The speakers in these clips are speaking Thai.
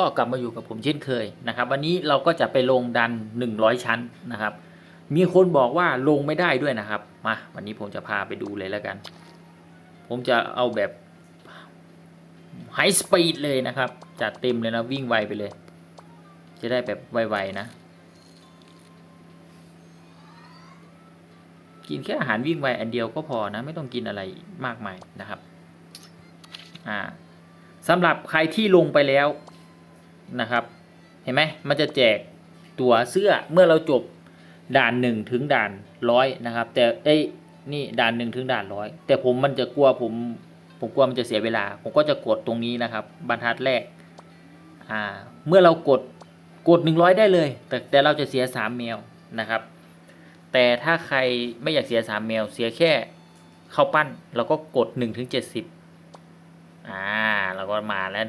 ก็กลับมาอยู่กับผมเช่นเคยนะครับ วันนี้เราก็จะไปลงดัน 100 ชั้นนะครับ มีคนบอกว่าลงไม่ได้ด้วยนะครับมาวันนี้ผมจะพาไปดูเลยแล้วกัน ผมจะเอาแบบไฮสปีดเลยนะครับ จัดเต็มเลยนะวิ่งไวไปเลย จะได้แบบไวๆนะ กินแค่อาหารวิ่งไวอันเดียวก็พอนะ ไม่ต้องกินอะไรมากมายนะครับอ่าสำหรับใครที่ลงไปแล้ว นะครับ เห็นไหมมันจะแจกตั๋วเสื้อเมื่อเราจบด่านหนึ่งถึงด่านร้อยนะครับ แต่เอ้ยนี่ด่านหนึ่งถึงด่านร้อยแต่ผมมันจะกลัวผมผมกลัวมันจะเสียเวลา ผมก็จะกดตรงนี้นะครับ บรรทัดแรกอ่าเมื่อเรากดกดหนึ่งร้อยได้เลย แต่แต่เราจะเสียสามเมลนะครับ แต่ถ้าใครไม่อยากเสียสามเมลเสียแค่เข้าปั้นเราก็กดหนึ่งถึงเจ็ดสิบอ่าเราก็มาแล้ว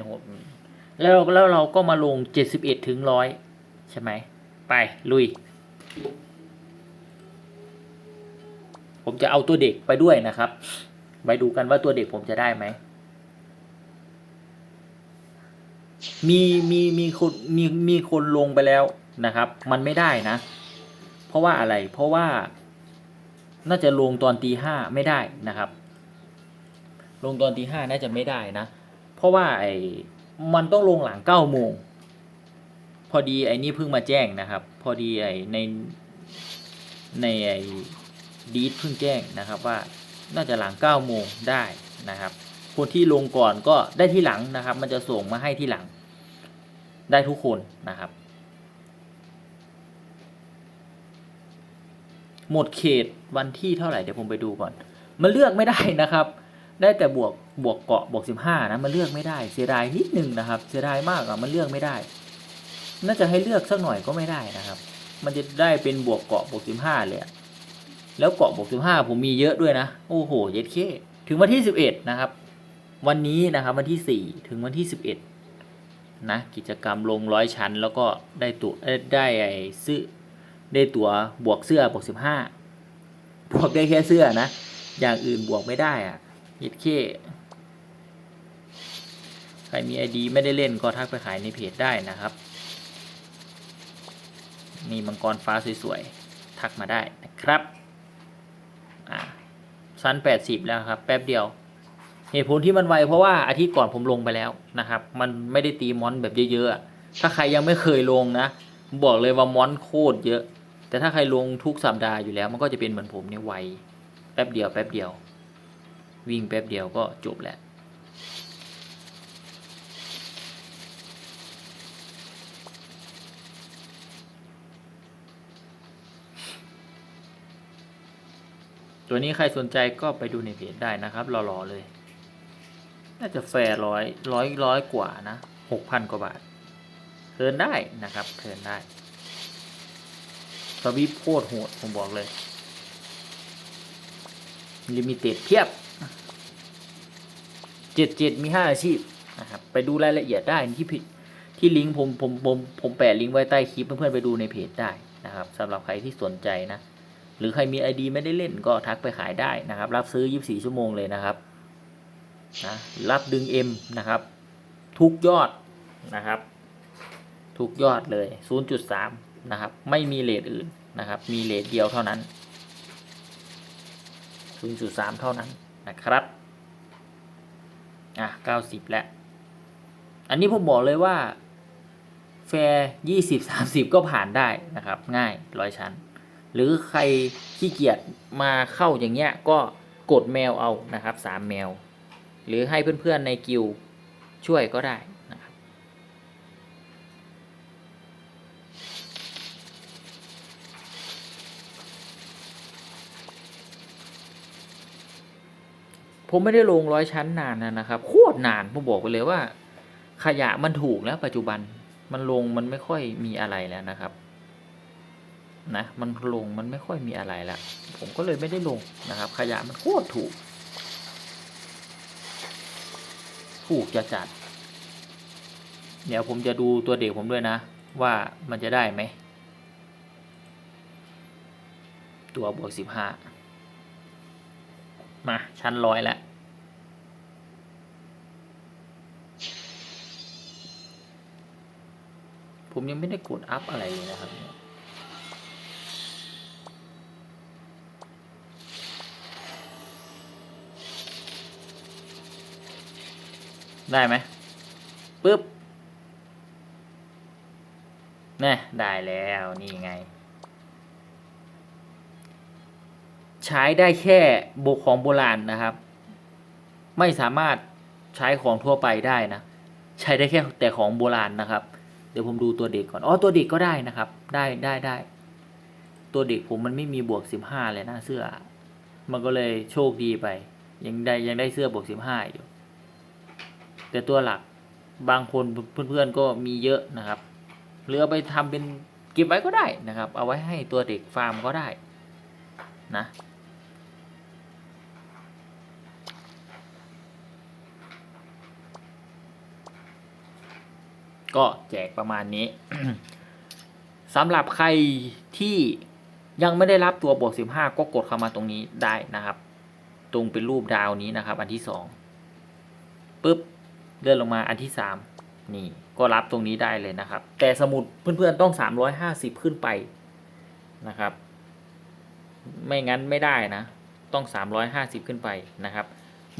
แล้วแล้วเราก็มาลงเจ็ดสิบเอ็ดถึงร้อยใช่ไหม ไป ลุย ผมจะเอาตัวเด็กไปด้วยนะครับ ไปดูกันว่าตัวเด็กผมจะได้ไหม มีมีมีคนมีมีคนลงไปแล้วนะครับ มันไม่ได้นะ เพราะว่าอะไร เพราะว่า น่าจะลงตอนตีห้าไม่ได้นะครับ ลงตอนตีห้าน่าจะไม่ได้นะ เพราะว่าไอ มันต้องลงหลังเก้าโมง พอดีไอ้นี่เพิ่งมาแจ้งนะครับ พอดีไอ้ในในไอ้ดีดเพิ่งแจ้งนะครับว่าน่าจะหลังเก้าโมงได้นะครับ คนที่ลงก่อนก็ได้ที่หลังนะครับ มันจะส่งมาให้ที่หลัง ได้ทุกคนนะครับ หมดเขตวันที่เท่าไหร่เดี๋ยวผมไปดูก่อน มันเลือกไม่ได้นะครับ ได้แต่บวกบวกเกาะบวกสิบห้านะมันเลือกไม่ได้เสียดายนิดนึงนะครับ เสียดายมากอะมันเลือกไม่ได้ น่าจะให้เลือกสักหน่อยก็ไม่ได้นะครับ มันจะได้เป็นบวกเกาะบวกสิบห้าเลยแล้วเกาะบวกสิบห้าผมมีเยอะด้วยนะ โอ้โหเย็ดเคถึงวันที่สิบเอ็ดนะครับ วันนี้นะครับวันที่สี่ถึงวันที่สิบเอ็ดนะ กิจกรรมลงร้อยชั้น แล้วก็ได้ตัวได้ไอ้ซื้อได้ตัวบวกเสื้อบวกสิบห้าบวกได้แค่เสื้อนะ อย่างอื่นบวกไม่ได้อะ ยิดเคใครมีไอดีไม่ได้เล่นก็ทักไปขายในเพจได้นะครับนี่มังกรฟ้าสวยๆ ทักมาได้นะครับอ่าชั้นแปดสิบแล้วครับ แป๊บเดียว เหตุผลที่มันไวเพราะว่าอาทิตย์ก่อนผมลงไปแล้วนะครับ มันไม่ได้ตีมอนแบบเยอะๆ ถ้าใครยังไม่เคยลงนะ บอกเลยว่ามอนโคตรเยอะ แต่ถ้าใครลงทุกสัปดาห์อยู่แล้ว มันก็จะเป็นเหมือนผมเนี่ยไว แป๊บเดียว แป๊บเดียว วิ่งแป๊บเดียวก็จบแล้วตัวนี้ใครสนใจก็ไปดูในเพจได้นะครับรอๆเลย น่าจะแฟร์ร้อยร้อยร้อยกว่านะหกพันกว่าบาทเทินได้นะครับเทินได้สวิปโคตรโหดผมบอกเลย ลิมิเต็ดเพียบ เจ็ดเจ็ดมีห้าอาชีพนะครับ ไปดูรายละเอียดได้ที่ผิดที่ลิงก์ผมผมผมผมแปะลิงก์ไว้ใต้คลิปเพื่อนๆไปดูในเพจได้นะครับสำหรับใครที่สนใจนะ หรือใครมีไอดีไม่ได้เล่นก็ทักไปขายได้นะครับ รับซื้อ 24 ชั่วโมงเลยนะครับนะรับดึง M นะครับ ทุกยอดนะครับ ทุกยอดเลย 0.3 นะครับ ไม่มีเลทอื่นนะครับ มีเลทเดียวเท่านั้น 0.3 เท่านั้นนะครับ อะ90แล้ว อันนี้ผมบอกเลยว่า แฟร์20 30ก็ผ่านได้นะครับ ง่ายร้อยชั้น หรือใครขี้เกียจมาเข้าอย่างเงี้ยก็กดแมวเอานะครับ3แมว หรือให้เพื่อนๆในกิลช่วยก็ได้นะครับ ผมไม่ได้ลงร้อยชั้นนานนะนะครับโคตรนานผมบอกไปเลยว่า ขยะมันถูกแล้วปัจจุบันมันลงมันไม่ค่อยมีอะไรแล้วนะครับ นะ มันลงมันไม่ค่อยมีอะไรแล้วผมก็เลยไม่ได้ลงนะครับ ขยะมันโคตรถูก ถูกจะจัด เดี๋ยวผมจะดูตัวเด็กผมด้วยนะ ว่ามันจะได้ไหมตัวบวกสิบห้ามา ชั้นร้อยแล้ว เผมยังไม่ได้กดอัพอะไรเลยนะครับ ได้ไหมปึ๊บแน่ได้แล้วนี่ไง ใช้ได้แค่บกของโบราณนะครับ ไม่สามารถใช้ของทั่วไปได้นะ ใช้ได้แค่แต่ของโบราณนะครับ เดี๋ยวผมดูตัวเด็กก่อน อ๋อ ตัวเด็กก็ได้นะครับ ได้ได้ได้ ตัวเด็กผมมันไม่มีบวกสิบห้าเลยนะเสื้อ มันก็เลยโชคดีไป ยังได้ยังได้เสื้อบวกสิบห้าอยู่ แต่ตัวหลักบางคนเพื่อนๆก็มีเยอะนะครับ หรือเอาไปทำเป็นเก็บไว้ก็ได้นะครับ เอาไว้ให้ตัวเด็กฟาร์มก็ได้นะ ก็แจกประมาณนี้สำหรับใครที่ยังไม่ได้รับตัวบวก15 ก็กดเข้ามาตรงนี้ได้นะครับ ตรงเป็นรูปดาวนี้นะครับ อันที่สองปุ๊บเลื่อนลงมาอันที่สามนี่ก็รับตรงนี้ได้เลยนะครับ แต่สมุดเพื่อนๆต้อง 350 ขึ้นไปนะครับ ไม่งั้นไม่ได้นะ ต้อง 350 ขึ้นไปนะครับ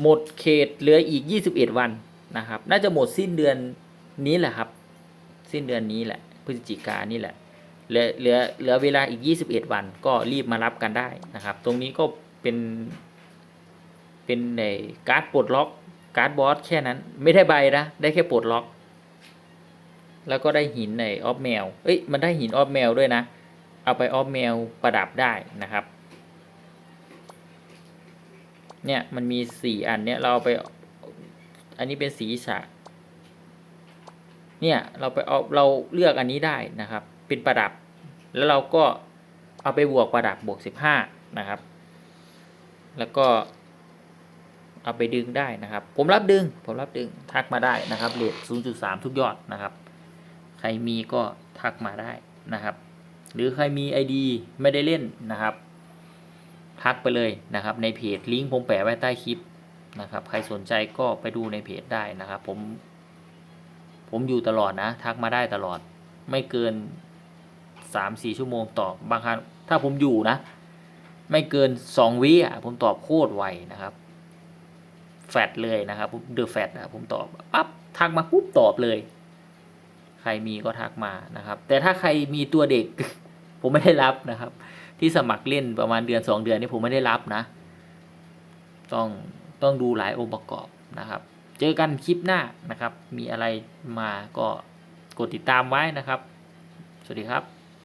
หมดเขตเหลืออีก 21 วันนะครับ น่าจะหมดสิ้นเดือนนี้แหละครับ สิ้นเดือนนี้แหละ พฤศจิกานี่แหละเหลือเหลือเหลือเวลาอีก 21 วันก็รีบมารับกันได้นะครับ ตรงนี้ก็เป็น เป็นในการ์ดปลดล็อกการ์ดบอสแค่นั้น ไม่ได้ใบนะได้แค่ปลดล็อก แล้วก็ได้หินในออฟแมวเอ้ยมันได้หินออฟแมวด้วยนะ เอาไปออฟแมวประดับได้นะครับ เนี่ยมันมีสี่อันเนี่ยเราเอาไปอันนี้เป็นสีสะ เนี่ยเราไปเอาเราเลือกอันนี้ได้นะครับ เป็นประดับ แล้วเราก็เอาไปบวกประดับบวกสิบห้านะครับ แล้วก็เอาไปดึงได้นะครับ ผมรับดึง ผมรับดึง ทักมาได้นะครับเลท0.3 ทุกยอดนะครับ ใครมีก็ทักมาได้นะครับ หรือใครมี ID ไม่ได้เล่นนะครับ ทักไปเลยนะครับ ในเพจลิงก์ผมแปะไว้ใต้คลิปนะครับ ใครสนใจก็ไปดูในเพจได้นะครับ ผม ผมอยู่ตลอดนะ ทักมาได้ตลอด ไม่เกินสามสี่ชั่วโมงตอบบางครั้งถ้าผมอยู่นะ ไม่เกินสองวิอะผมตอบโคตรไวนะครับแฟดเลยนะครับเดอะแฟดอะผมตอบปั๊บทักมาปุ๊บตอบเลย ใครมีก็ทักมานะครับ แต่ถ้าใครมีตัวเด็ก ผมไม่ได้รับนะครับ ที่สมัครเล่นประมาณเดือนสองเดือนนี่ผมไม่ได้รับนะ ต้องต้องดูหลายองค์ประกอบนะครับ เจอกันคลิปหน้านะครับ มีอะไรมาก็กดติดตามไว้นะครับ สวัสดีครับ